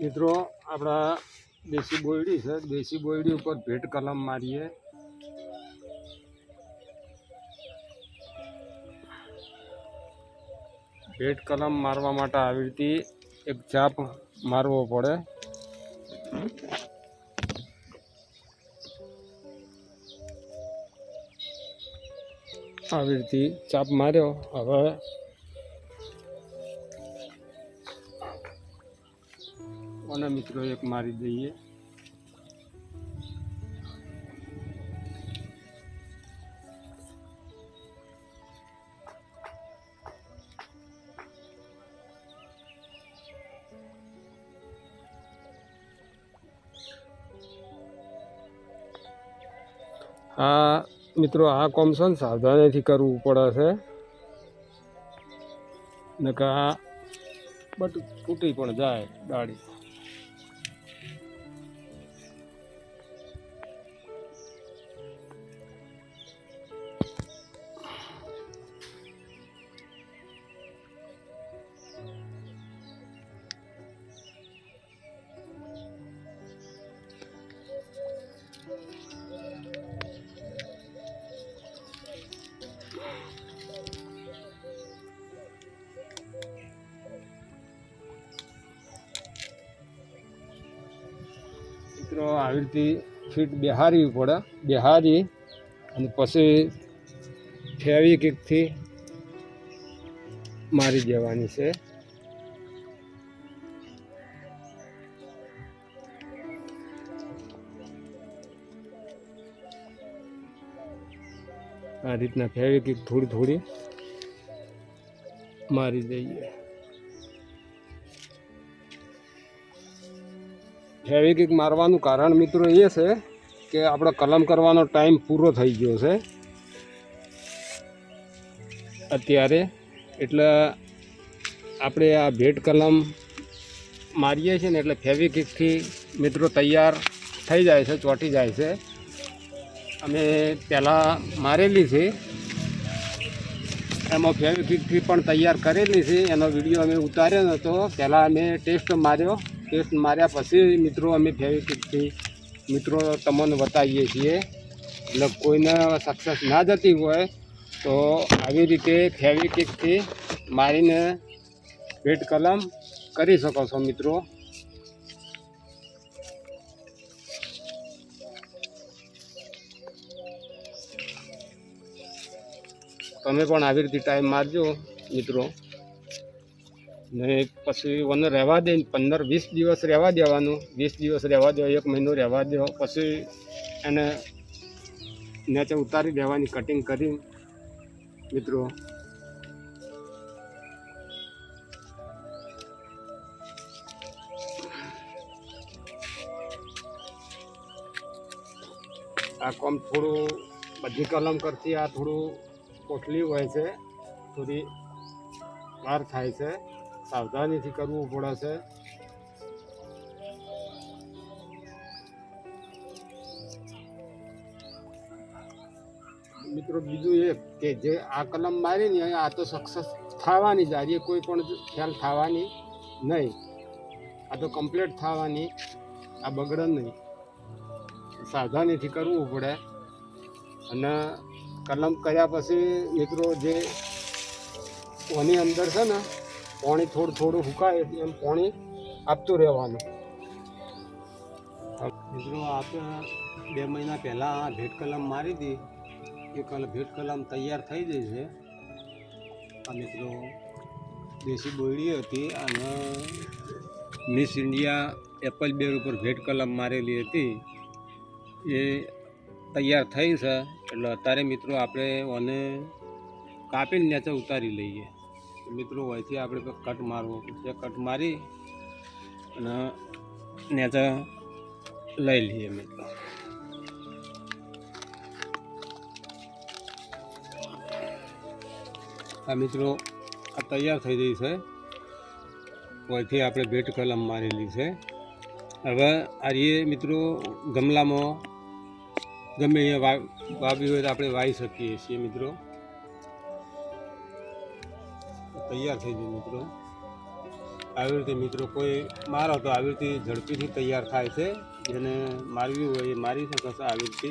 મિત્રો, આપણા દેશી બોયડી છે. દેશી બોયડી ઉપર ભેટ કલમ મારીએ. ભેટ કલમ મારવા માટે આવી રીતે એક ચાપ મારવો પડે. આવી રીતે ચાપ માર્યો. હવે અને મિત્રો, એક મારી દઈએ. આ મિત્રો, આ કોમ સાવધાનીથી કરવું પડે છે. નકા બટ તૂટી પણ જાય ડાળી મિત્રો આવી રીતે ફીટ બેહારવી પડે. બેહારી અને પછી ફેવિકિકથી મારી દેવાની છે. આ રીતના ફેવિકિક થોડી થોડી મારી દઈએ. ફેવિકિક મારવાનું કારણ મિત્રો એ છે કે આપણો કલમ કરવાનો ટાઈમ પૂરો થઈ ગયો છે. અત્યારે એટલે આપણે આ ભેટ કલમ મારીએ છીએ ને એટલે ફેવિકિકથી મિત્રો તૈયાર થઈ જાય છે, ચોંટી જાય છે. અમે પહેલાં મારેલી છે. એમાં ફેવિકિકથી પણ તૈયાર કરેલી છે. એનો વીડિયો અમે ઉતાર્યો નહોતો પહેલાં અમે ટેસ્ટ માર્યો. ટેસ્ટ માર્યા પછી મિત્રો અમે ફેવિકથી મિત્રો તમને બતાવીએ છીએ. એટલે કોઈને સક્સેસ ના જતી હોય તો આવી રીતે ફેવિકથી મારીને ભેટ કલમ કરી શકો છો મિત્રો. તમે પણ આવી રીતે ટાઈમ મારજો મિત્રો. ને પછી મને રહેવા દે પંદર, વીસ દિવસ રહેવા દેવાનું. વીસ દિવસ રહેવા દો, એક મહિનો રહેવા દો. પછી એને નીચે ઉતારી દેવાની કટિંગ કરી. મિત્રો. આ કોમ થોડું બધી કલમ કરતી, આ થોડું કોટલી હોય છે. થોડી વાર થાય છે. સાવધાનીથી કરવું પડે છે. મિત્રો, બીજું એ કે જે આ કલમ મારી ને આ તો સક્સેસ થવાની જ, આજે કોઈ પણ ખ્યાલ થવાની નહીં. આ તો કમ્પ્લીટ થવાની, આ બગડે નહીં. સાવધાનીથી કરવું પડે. અને કલમ કર્યા પછી મિત્રો જે ઓની અંદર છે ને પાણી થોડું થોડું સુકાય એમ પાણી આપતું રહેવાનું. મિત્રો આપણે બે મહિના પહેલાં આ ભેટ કલમ મારી હતી. એ કલ, ભેટ કલમ તૈયાર થઈ ગઈ છે. આ મિત્રો દેશી બોયડી હતી અને મિસ ઇન્ડિયા એપલ બેર ઉપર ભેટ કલમ મારેલી હતી. એ તૈયાર થઈ છે. એટલે અત્યારે મિત્રો આપણે ઓને કાપીને નેચે ઉતારી લઈએ. મિત્રો હોયથી આપણે કટ મારવો. પડશે કટ મારી અને નીચે લઈ લઈએ મિત્રો. આ મિત્રો, આ તૈયાર થઈ ગઈ છે. હોયથી આપણે ભેટ કલમ મારેલી છે. હવે આ રીએ મિત્રો, ગમલામાં ગમે અહીંયા વાવી હોય તો આપણે વાવી શકીએ છીએ મિત્રો. તૈયાર થઈ ગયું મિત્રો. આવી રીતે મિત્રો કોઈ મારો તો આવી રીતે ઝડપીથી તૈયાર થાય છે. જેને મારવી હોય એ મારી શકે છે આવી રીતે.